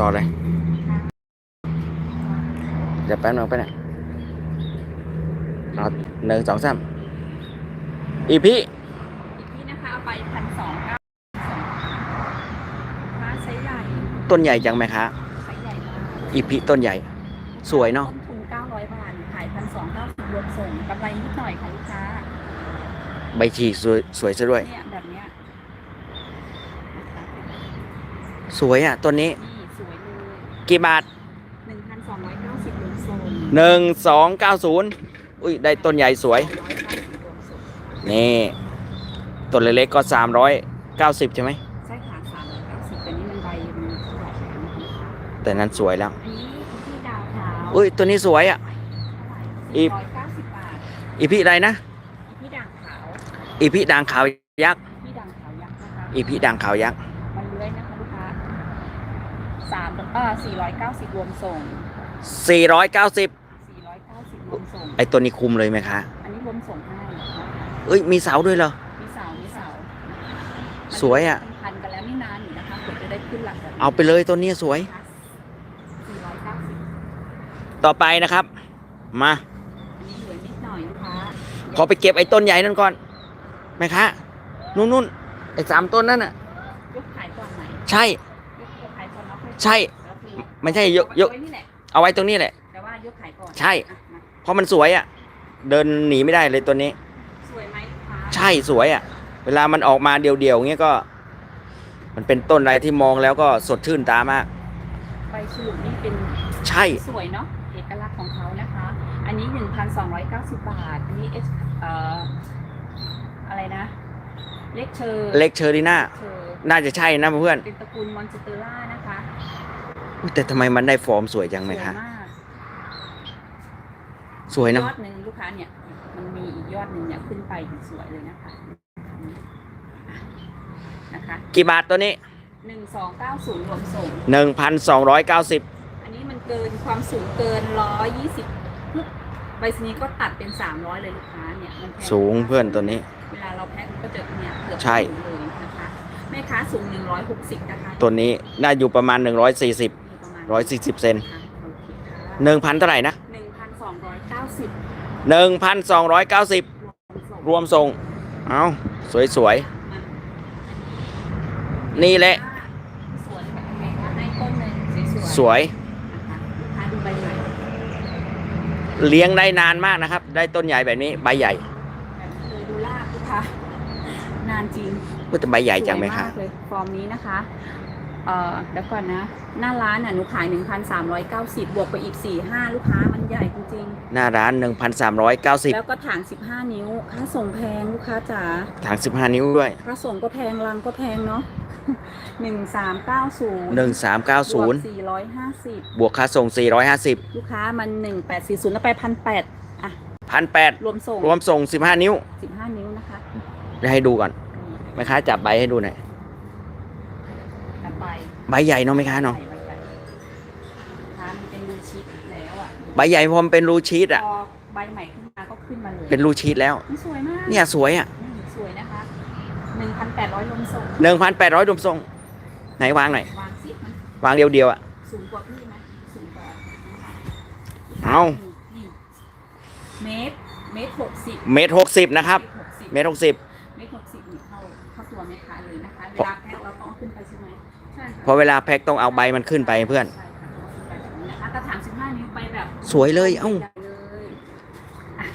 ต่อเลย เดี๋ยวแป๊บนึงไปบนึงเอาหนึ่งสองสามอีพี่อีกที่นะคะเอาไปพันสองเก้าม้าไซส์ใหญ่ ต้นใหญ่จังไหมคะไซส์ใหญ่มากอีพี่ต้นใหญ่ สวยเนาะต้นทุนเก้าร้อยบาท ขายพันสองเก้าสิบรวมส่งกำไรนิดหน่อยค่ะลูกค้า ใบฉีกสวยสวยซะด้วย เนี่ยแบบเนี้ย สวยอะต้นนี้นี่สวยเลย กี่บาทหนึ่งพันสองร้อยเก้าสิบรวมส่งหนึ่งสองเก้าศูนย์อุ้ยได้ต้นใหญ่สวยร้อยเก้าสิบรวมส่งนี่ต้นเล็กๆก็สามร้อยเก้าสิบใช่ไหม ใช่ค่ะสามร้อยเก้าสิบแต่นี่มันใบมันเท่าไหร่แล้วนะคะแต่นั้นสวยแล้ว อันนี้ที่ดาวขาวอุ้ยตัวนี้สวยอะ อีสี่ร้อยเก้าสิบบาทอีพี่อะไรนะ ที่ด่างขาวอีพี่ด่างขาวยักษ์ ที่ด่างขาวยักษ์นะคะอีพี่ด่างขาวยักษ์ มันเลื้อยนะคะลูกค้า สามเอ่อสี่ร้อยเก้าสิบรวมส่งสี่ร้อยเก้าสิบสี่ร้อยเก้าสิบรวมส่ง ไอตัวนี้คุมเลยไหมคะ อันนี้รวมส่งให้นะคะเอ้ย มีเสาด้วยเหรอ มีเสามีเสาสวยอะมันพันกันแล้วไม่นานอยู่นะคะเดี๋ยวจะได้ขึ้นหลักแบบนี้เอาไปเลยตัวนี้สวยสี่ร้อยเก้าสิบต่อไปนะครับ มา อันนี้เหลือนิดหน่อยลูกค้าขอไปเก็บไอ้ต้นใหญ่นั่นก่อนไหมคะ นู่นนู่นไอ้สามต้นนั่นน่ะยกขายก่อนไหน ใช่ ใช่แล้วคือไม่ใช่ยกยกเอาไว้นี่แหละเอาไว้ตรงนี้แหละ แต่ว่ายกขายก่อนใช่ อะมาเพราะมันสวยอะ เดินหนีไม่ได้เลยตัวนี้ สวยไหมลูกค้าใช่สวยอะ เวลามันออกมาเดี่ยวๆเงี้ยก็ มันเป็นต้นอะไรที่มองแล้วก็สดชื่นตามาก ใบฉลุนี่เป็นใช่ สวยเนาะเอกลักษณ์ของเขานะคะ อันนี้ 1,290 บาทอันนี้เอสเอ่ออะไรนะ เล็กเชอร์เล็กเชอรีน่า เชอร์น่าจะใช่นะเพื่อนเป็นตระกูลมอนสเตอร่านะคะ อุ๊ยแต่ทำไมมันได้ฟอร์มสวยจังไหมสวยคะมากสวยเนอะยอดหนึ่งลูกค้าเนี่ย มันมีอีกยอดหนึ่งเนี่ยขึ้นไปถึงสวยเลยนะคะอะนะคะกี่บาทตัวนี้1290รวมส่ง หนึ่งพันสองร้อยเก้าสิบอันนี้มันเกินความสูงเกิน120ปุ๊บใบสนีย์ก็ตัดเป็น300เลยลูกค้าเนี่ยมันแพสูงเพื่อนตัวนี้ เวลาเราแพ็คก็จะเนี่ยเกือบใช่ ถึงเลยนะคะแม่ค้าสูง160นะคะตัวนี้น่าอยู่ประมาณ140อยู่ป ระมาณ140เซนค่ะโอเคค่ะ1,000เท่าไหร่นะ1,290 1,290รวมส่ง เอาสวยๆนี่แหละ สวยแบบแม่ค้าให้ต้นหนึ่งสวยๆสวยนะคะลูกค้าดูใบใหญ่เลี้ยงได้นานมากนะครับ ได้ต้นใหญ่แบบนี้ใบใหญ่แบบนี้เลยดูลากลูกค้านานจริงก็จะใบใหญ่จังไหมสวยคะมากเลยฟอร์มนี้นะคะ เอ่อเดี๋ยวก่อนนะ หน้าร้านน่ะหนูขาย 1,390 บวกไปอีก 4-5 ลูกค้ามันใหญ่จริงหน้าร้านๆ1,390แล้วก็ถาง15 นิ้ว ค่าส่งแพงลูกค้าจ๋า ถัง15 นิ้วด้วย ค่าส่งก็แพงรังก็แพงเนาะ 1390 1390 450 บวกค่าส่ง 450 ลูกค้ามัน 1840แล้วไป1,800อะ 1,800รวมส่งรวมส่ง 15 นิ้ว15 นิ้วนะคะ เดี๋ยวให้ดูก่อนแม่ค้าจับใบให้ดูหน่อยตัดไป ใบใหญ่เนาะแม่ค้าเนาะใส่ไว้ไปค้านเป็นรูชิดแล้วอะใบใหญ่พอมนเป็นรูชีตอะ พอใบใหม่ขึ้นมาก็ขึ้นมาเลยเป็นรูชีตแล้วนี่สวยมากเนี่ยสวยอะอืมสวยนะคะหนึ่งพันแปดร้อยลงส่ง1,800รวมส่งไหนวางหน่อย วางซิมันวางเดียวๆอะ สูงกว่าพี่ไหมสูงกว่าเอา นี่เมตรเมตรหกสิบเมตรหกสิบนะครับ เมตรหกสิบเมตรหกสิบนี่เข้าเข้าตัวแม่ค้าเลยนะคะเวลาแพ็ ใช่ค่ะพอเวลาแพ็คต้องเอาใบมันขึ้นไปเพื่อนใช่ค่ะเอาขึ้นไปแบบนี้นะคะกระถางสิบห้านิ้วไปแบบสวยเลยเอ้า ใหญ่เลยอะ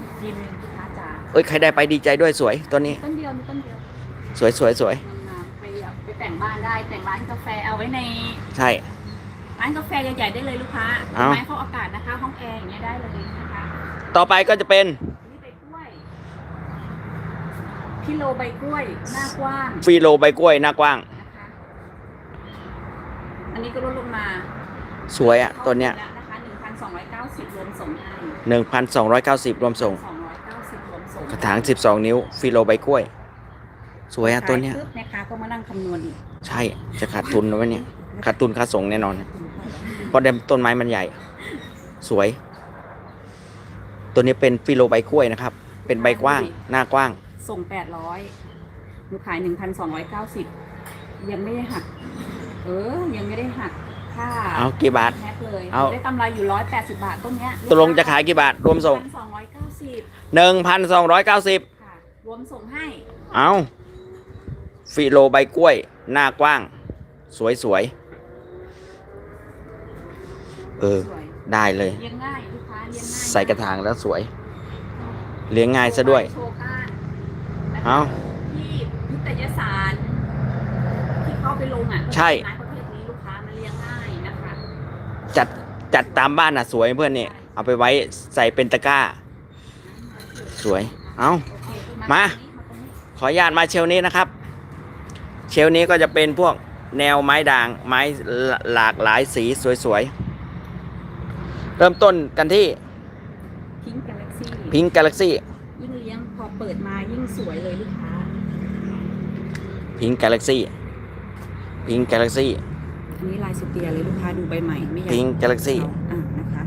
อีกทีหนึงลูกค้าจ๋าเอ้ยใครได้ไปดีใจด้วยสวยตัวนี้ ต้นเดียวมีต้นเดียวสวยสวยสวยงามๆไปเอาไปแต่งบ้านได้แต่งร้านกาแฟเอาไว้ในใช่ ร้านกาแฟใหญ่ๆได้เลยลูกค้าเอา ไม้เข้าอากาศนะคะห้องแอร์อย่างเงี้ยได้เลยนะคะต่อไปก็จะเป็นอันนี่ใบกล้วยพิโลใบกล้วยหน้ากว้าง ฟีโลใบกล้วยหน้ากว้างนะคะ อันนี้ก็ลดลงมาสวยอะตัวเนี้ยข้าไปแล้วนะคะ1,290รวมส่งให้1,290รวมส่ง290รวมส่งกระถาง12นิ้วฟีโลใบกล้วย สวยอะตัวเนี้ย ขายปุ๊บแม่ค้าก็มานั่งคำนวณอีกใช่จะขาดทุนนะวะเนี่ยขาดทุนค่าส่งแน่นอนเพราะเดมต้นไม้มันใหญ่ สวย ตัวนี้เป็นฟิโลใบกล้วยนะครับ เป็นใบกว้าง หน้ากว้าง ส่ง800หนูขาย1,290ยังไม่ได้หัก เออ ยังไม่ได้หักค่าเอากี่บาท แพ็คเลยเอา ได้กำไรอยู่ร้อยแปดสิบบาทต้นเนี้ยตกลงจะขายกี่บาท รวมส่ง สองร้อยเก้าสิบหนึ่งพันสองร้อยเก้าสิบค่ะ รวมส่งให้ เอาฟิโลใบกล้วย หน้ากว้าง สวยสวยๆเออ สวยได้เลย เลี้ยงง่ายลูกค้าเลี้ยงง่ายใส่กระถางแล้วสวย เลี้ยงง่ายซะด้วย โชว์ก้านนะคะเอา ที่นิตยสารที่เข้าไปลงอะใช่ไจัดตามบ้านอะสวยเพื่อนนี่เอาไปไว้ใส่เป็นตะกร้า สวย เอาโอเคมาตรงนี้ขออนุญาตมาเชลนี้นะครับ เชลนี้ก็จะเป็นพวกแนวไม้ด่าง ไม้หลากหลายสีสวยๆ เริ่มต้นกันที่พิงค์กาแล็กซี่พิง k ก a ล็กซี่ยิ่งเลี้ยงพอเปิดมายิ่งสวยเลยลูกค้าพิง k ก a ล็กซี่พิง k ก a ล็กซี่ อันนี้ลายสเตียเลยลูกค้าดูใบใหม่ไม่ใหญ่พิง k ก a ล็กซี่อะนะคะ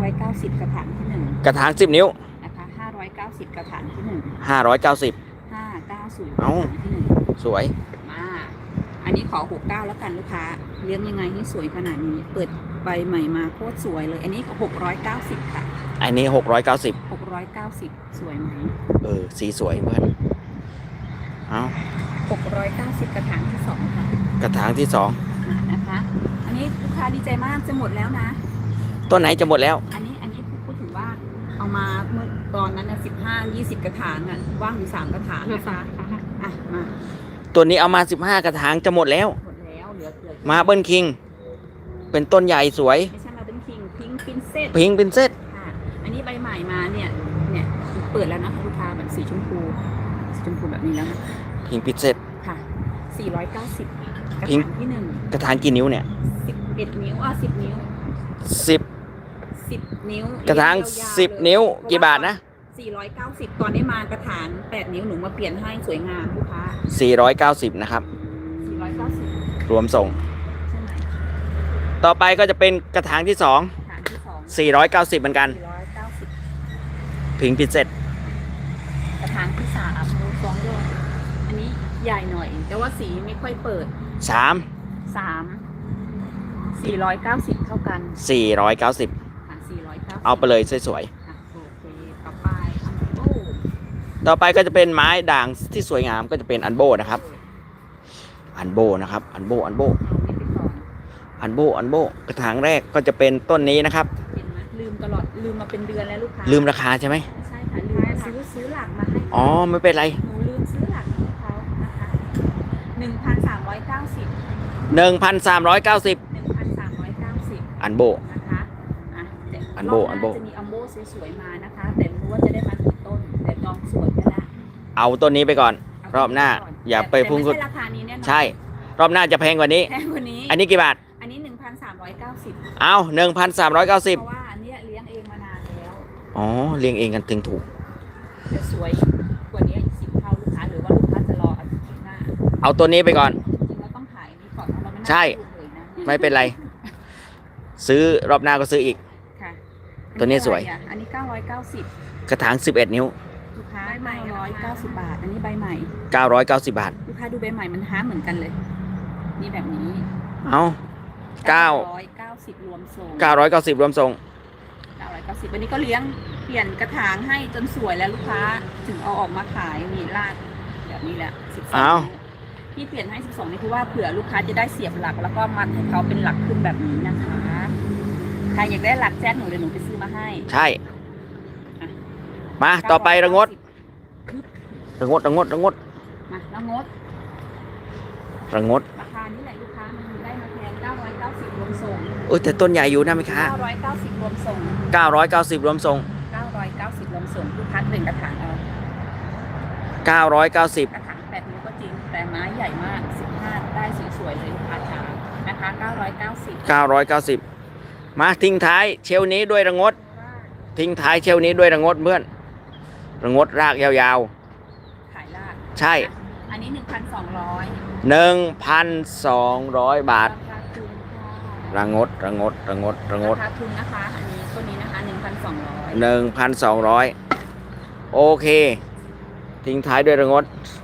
590กระถางที่หนึ่งกระถางสิบนิ้วนะคะ590กระถางที่หนึ่งห้าร้อยเก้าสิบ590เอ้ากระถางที่หนึ่งสวยมาอันนี้ขอ69แล้วกันลูกค้าเลี้ยงยังไงให้สวยขนาดนี้เปิดใบใหม่มาโคตรสวยเลย อันนี้ก็690ค่ะ อันนี้หกร้อยเก้าสิบ690สวยไหมเออสีสวยเพื่อนเอา690กระถางที่สองค่ะ กระถางที่สองอะ นะคะ อันนี้ลูกค้าดีใจมากจะหมดแล้วนะ ต้นไหนจะหมดแล้ว อันนี้อันนี้พูดถึงว่าเอามาเมื่อตอนนั้นนะสิบห้ายี่สิบกระถางอะว่างอยู่สามกระถางนะคะอะมาตัวนี้เอามาสิบห้ากระถางจะหมดแล้ว หมดแล้วเหลือเหลือมาเบิ้ลคิง เป็นต้นใหญ่สวย ไม่ใช่มาเป็นคิงพิงพินเซตพิงเป็นเซตค่ะ อันนี้ใบใหม่มาเนี่ยเนี่ยเปิดแล้วนะคะลูกค้าแบบสีชมพูสีชมพูแบบนี้แล้วนะพิงปิดเซตค่ะสี่ร้อยเก้าสิบ กระพิงถางที่หนึ่งกระถางกี่นิ้วเนี่ยสิบเอ็ดนิ้วอะสิบนิ้วสิบสิบนิ้วกระถางยาวๆสิบเลยนิ้วเพราะกี่บาทนะสี่ร้อยเก้าสิบตอนนี้มากระถางแปดนิ้วหนูมาเปลี่ยนให้สวยงามลูกค้าสี่ร้อยเก้าสิบนะครับ สี่ร้อยเก้าสิบรวมส่ง ใช่ไหมต่อไปก็จะเป็นกระถางที่สองฐานที่สองสี่ร้อยเก้าสิบเหมือนกัน สี่ร้อยเก้าสิบพิงปิดเซต กระถางที่สามมูฟองโยนอันนี้ ใหญ่หน่อย แต่ว่าสีไม่ค่อยเปิดสามสามสี่ร้อยเก้าสิบเท่ากันสี่ร้อยเก้าสิบค่ะสี่ร้อยเก้าเอาไปเลยสวยโอเคต่อไปอันโอ้ๆต่อไปก็จะเป็นไม้ด่างที่สวยงามก็จะเป็นอันโบนะครับ อันโบนะครับ อันโบอันโบ เอานี่ไปก่อนอันโบอันโบกระถางแรกก็จะเป็นต้นนี้นะครับ เห็นไหมลืมตลอดลืมมาเป็นเดือนแล้วลูกค้าลืมราคาใช่ไหมไม่ใช่ค่ะลืมซื้อซื้อหลักมาให้อ๋อไม่เป็นไร หนูลืมซื้อหลักให้เขานะคะ หนึ่งพันสามร้อยเก้าสิบหนึ่งพันสามร้อยเก้าสิบหนึ่งพันสามร้อยเก้าสิบอันโบ นะคะอะเดี๋ยวอันโบรหาอันโบ จะมีอัมโบสวยๆมานะคะ แต่ไม่รู้ว่าจะได้มากี่ต้น แต่จองสวยไปแล้วเอาต้นนี้ไปก่อนเรอบหน้าก่อย่าไปแต่พุ่งแต่ไม่ใช่ราคานี้แน่นอนใช่ รอบหน้าจะแพงกว่านี้ แพงกว่านี้ อันนี้กี่บาท อันนี้หนึ่งพันสามร้อยเก้าสิบเอาหนึ่งพันสามร้อยเก้าสิบเพราะว่าอันเนี้ยเลี้ยงเองมานานแล้วอ๋อเลี้ยงเองกันถึงถูก จะสวย เอาตัวนี้ไปก่อนจริงๆเราต้องขายอันนี้ก่อนเพราะเราไม่น่าใช่พูดเลยนะไม่เป็นไร ซื้อรอบหน้าก็ซื้ออีก ค่ะตัวนี้สวย อัอะไรอะอันนี้เก้าร้อยเก้าสิบกระถางสิบเอ็ดนิ้ว ลูกค้าใบร้อยเก้าสิบบาท อันนี้ใบใหม่เก้าร้อยเก้าสิบบาท ลูกค้าดูใบใหม่มันฮาร์ดเหมือนกันเลย นี่แบบนี้เอา เก้าร้อยเก้าสิบรวมส่งเก้าร้อยเก้าสิบรวมส่งเก้าร้อยเก้าสิบวันนี้ก็เลี้ยงเปลี่ยนกระถางให้จนสวยแล้วลูกค้า ถึงเอาออกมาขายนี่ลาดแบบนี้แหละสิบสอง พี่เปลี่ยนให้ 12 นี่คือว่าเผื่อลูกค้าจะได้เสียบหลัก แล้วก็มัดให้เขาเป็นหลักขึ้นแบบนี้นะคะ ใครอยากได้หลักแจ้งหนูเลยหนูไปซื้อมาให้ใช่ มาต่อไประงดระงดระงดระงดมาระงดระงดราคานี่แหละลูกค้ามันได้มาแทน990รวมส่งเออแต่ต้นใหญ่อยู่นะไหมคะ990รวมส่ง990รวมส่ง990รวมส่งลูกค้าหนึ่งกระถางเอา990 แต่ไม้ใหญ่มาก 15 ได้สวยๆเลยลูกค้าจ๋านะคะ 990เก้าร้อยเก้าสิบมาทิ้งท้ายเชลนี้ด้วยระงด ทิ้งท้ายเชลนี้ด้วยระงดเพื่อน ระงดรากยาวขายลาดๆใช่ อันนี้ 1,200หนึ่งพันสองร้อยบาท ราคาทุนค่ะระงดระงดระงดระงด ราคาทุนนะคะ อันนี้ตัวนี้นะคะ 1,200หนึ่งพันสองร้อยโอเค ทิ้งท้ายด้วยระงดค